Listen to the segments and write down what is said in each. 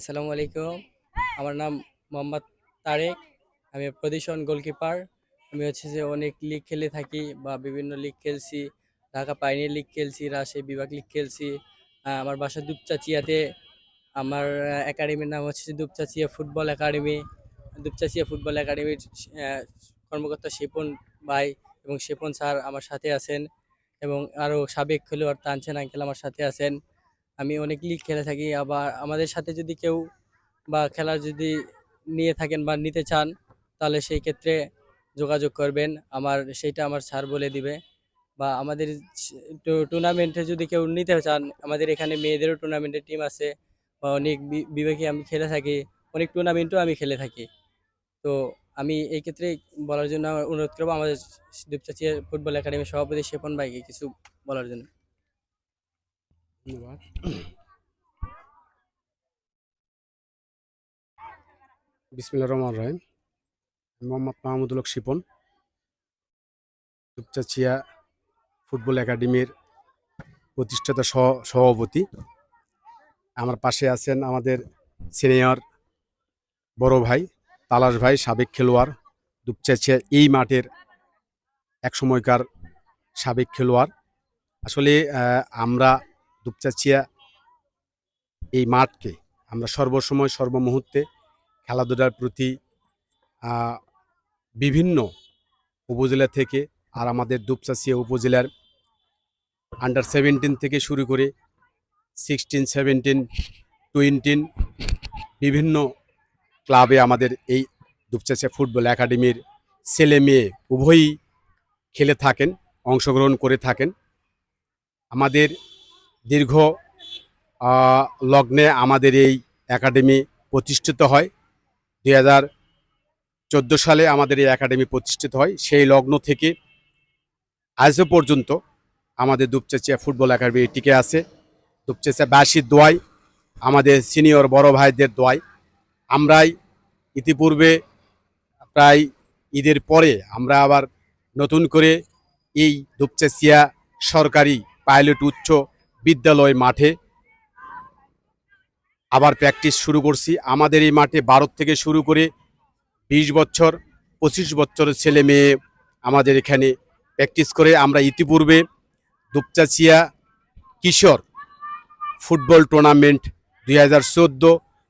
আসসালামু আলাইকুম। আমার নাম মোহাম্মদ তারেক। আমি পজিশন গোলকিপার। আমি হচ্ছে যে অনেক লিগ খেলে থাকি বা বিভিন্ন লিগ খেলছি। ঢাকা পাইনিয়ার লিগ খেলছি, রাজশাহী বিভাগ লিগ খেলছি। আমার বাসা দুপচাচিয়াতে। আমার একাডেমির নাম হচ্ছে Dupchanchia football academy Dupchanchia football একাডেমির কর্মকর্তা শিপন ভাই এবং শিপন স্যার আমার সাথে আছেন এবং আরও সাবেক খেলোয়াড় তানছেন আঙ্কেল আমার সাথে আছেন। আমি অনেক লিগ খেলে থাকি। আবার আমাদের সাথে যদি কেউ বা খেলার যদি নিয়ে থাকেন বা নিতে চান, তাহলে সেই ক্ষেত্রে যোগাযোগ করবেন। আমার সেইটা আমার স্যার বলে দিবে। বা আমাদের টুর্নামেন্টে যদি কেউ নিতে চান, আমাদের এখানে মেয়েদেরও টুর্নামেন্টের টিম আছে বা অনেক বি- বিভাগে আমি খেলে থাকি, অনেক টুর্নামেন্টও আমি খেলে থাকি। তো আমি এই ক্ষেত্রে বলার জন্য অনুরোধ করব, আমাদের দীপচাচিয়া ফুটবল একাডেমির সভাপতি শেপন ভাইকে কিছু বলার জন্য। ধন্যবাদ বিসমিল্লা রহমান রহিম মোহাম্মদ মাহমুদুল হক শিপন দুপচাচিয়া ফুটবল একাডেমির প্রতিষ্ঠাতা সভাপতি। আমার পাশে আছেন আমাদের সিনিয়র বড় ভাই, তালাশ ভাই, সাবেক খেলোয়াড় দুপচাচিয়া এই মাঠের এক সময়কার সাবেক খেলোয়াড়। আসলে আমরা দুপচাচিয়া এই মাঠকে আমরা সর্বসময়, সর্বমুহূর্তে খেলাধুলার প্রতি বিভিন্ন উপজেলা থেকে আর আমাদের দুপচাচিয়া উপজেলার আন্ডার সেভেন্টিন থেকে শুরু করে সিক্সটিন সেভেন্টিন টোয়েন্টিন বিভিন্ন ক্লাবে আমাদের এই দুপচাচিয়া ফুটবল একাডেমির ছেলে মেয়ে উভয়ই খেলে থাকেন, অংশগ্রহণ করে থাকেন। আমাদের দীর্ঘ লগ্নে আমাদের এই একাডেমি প্রতিষ্ঠিত হয়। দুই হাজার চোদ্দ সালে আমাদের এই একাডেমি প্রতিষ্ঠিত হয়। সেই লগ্ন থেকে আজও পর্যন্ত আমাদের দুপচাচিয়া ফুটবল একাডেমি টিকে আছে। দুপচাচিয়া বাসির দোয়াই, আমাদের সিনিয়র বড় ভাইদের দোয়াই। আমরাই ইতিপূর্বে প্রায় ঈদের পরে আমরা আবার নতুন করে এই দুপচেচিয়া সরকারি পাইলট উচ্চ বিদ্যালয় মাঠে। আবার প্র্যাকটিস শুরু করছি। আমাদের এই মাঠে বারো থেকে শুরু করে বিশ বছর, পঁচিশ বছরের ছেলে মেয়ে আমাদের এখানে প্র্যাকটিস করে। আমরা ইতিপূর্বে দুপচাচিয়া কিশোর ফুটবল টুর্নামেন্ট দুই হাজার চোদ্দ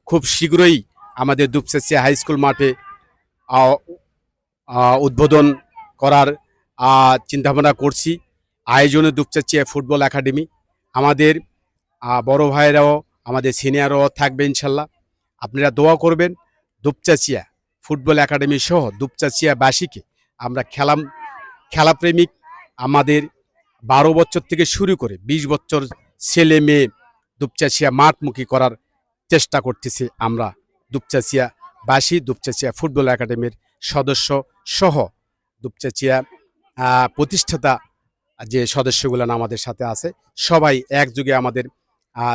খুব শীঘ্রই আমাদের দুপচাচিয়া হাই স্কুল মাঠে উদ্বোধন করার চিন্তাভাবনা করছি। আয়োজনে দুপচাচিয়া ফুটবল একাডেমি আমাদের বড় ভাইয়েরাও আমাদের সিনিয়রও থাকবে ইনশাল্লাহ। আপনারা দোয়া করবেন, দুপচাচিয়া ফুটবল একাডেমি সহ দুপচাচিয়াবাসীকে আমরা খেলা খেলাপ্রেমিক আমাদের বারো বছর থেকে শুরু করে ২০ বছর ছেলে মেয়ে দুপচাচিয়া মাঠমুখী করার চেষ্টা করতেছি আমরা দুপচাচিয়া বাসী, দুপচাচিয়া ফুটবল একাডেমির সদস্য সহ দুপচাচিয়া প্রতিষ্ঠাতা যে সদস্যগুলো আমাদের সাথে আছে, সবাই একযোগে আমাদের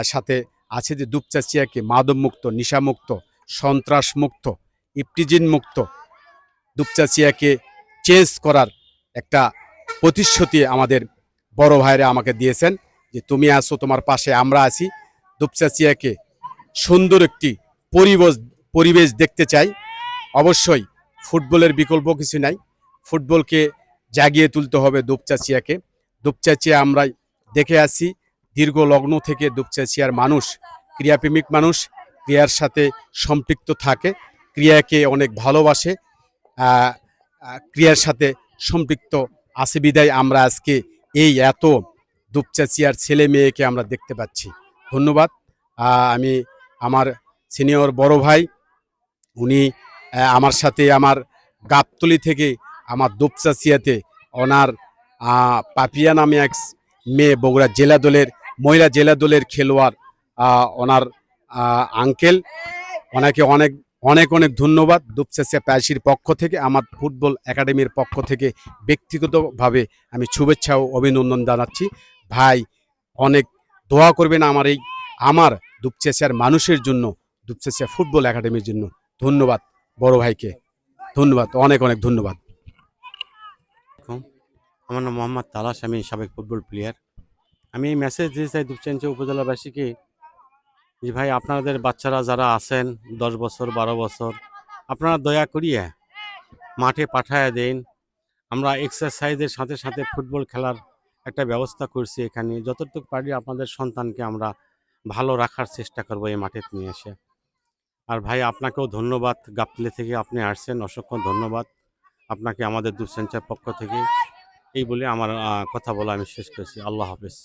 সাথে আছে যে দুপচাচিয়াকে মাদকমুক্ত, নিশামুক্ত, সন্ত্রাসমুক্ত ইপটিজিন মুক্ত দুপচাচিয়াকে চেঞ্জ করার একটা প্রতিশ্রুতি আমাদের বড় ভাইরা আমাকে দিয়েছেন যে তুমি আসো তোমার পাশে, আমরা আছি। দুপচাচিয়াকে সুন্দর একটি পরিবেশ পরিবেশ দেখতে চাই। অবশ্যই ফুটবলের বিকল্প কিছু নাই। ফুটবলকে জাগিয়ে তুলতে হবে দুপচাচিয়াকে। দুপচাচিয়া আমরা দেখে আসি। দীর্ঘ লগ্ন থেকে দুপচাচিয়ার মানুষ, ক্রিয়াপ্রেমিক মানুষ, ক্রিয়ার সাথে সম্পৃক্ত থাকে। ক্রিয়াকে অনেক ভালোবাসে। ক্রিয়ার সাথে সম্পৃক্ত আছে বিদায় আমরা আজকে এই এত দুপচাচিয়ার ছেলে মেয়েকে আমরা দেখতে পাচ্ছি। ধন্যবাদ। আমি আমার সিনিয়র বড় ভাই, উনি আমার সাথে আমার গাবতলি থেকে আমার দুপচাচিয়াতে ওনার পাপিয়া নামে এক মেয়ে বগুড়া জেলা দলের, মহিলা জেলা দলের খেলোয়াড় ওনার আঙ্কেল। ওনাকে অনেক অনেক অনেক ধন্যবাদ দুপচাচিয়া প্যাসির পক্ষ থেকে, আমার ফুটবল একাডেমির পক্ষ থেকে ব্যক্তিগতভাবে আমি শুভেচ্ছা ও অভিনন্দন জানাচ্ছি। ভাই, অনেক দোয়া করবেন আমার এই, আমার দুপচাচিয়ার মানুষের জন্য দুপচাচিয়া ফুটবল একাডেমির জন্য। ধন্যবাদ বড় ভাইকে। ধন্যবাদ, অনেক অনেক ধন্যবাদ। আমার নাম মোহাম্মদ তালাস আমি সাবেক ফুটবল প্লেয়ার আমি এই মেসেজ দিতে চাই দুপচাঞ্চা উপজেলাবাসীকে যে, ভাই, আপনাদের বাচ্চারা যারা আছেন, দশ বছর, বারো বছর, আপনারা দয়া করিয়ে মাঠে পাঠায় দেন। আমরা এক্সারসাইজের সাথে সাথে ফুটবল খেলার একটা ব্যবস্থা করছি এখানে। যতটুকু পারি আপনাদের সন্তানকে আমরা ভালো রাখার চেষ্টা করব এই মাঠে নিয়ে এসে। আর ভাই, আপনাকেও ধন্যবাদ। গাপলে থেকে আপনি আসছেন, অসংখ্য ধন্যবাদ। আপনাকে আমাদের দুপসেঞ্চার পক্ষ থেকে এই বলে আমার কথা বলা আমি শেষ করছি। আল্লাহ হাফেজ।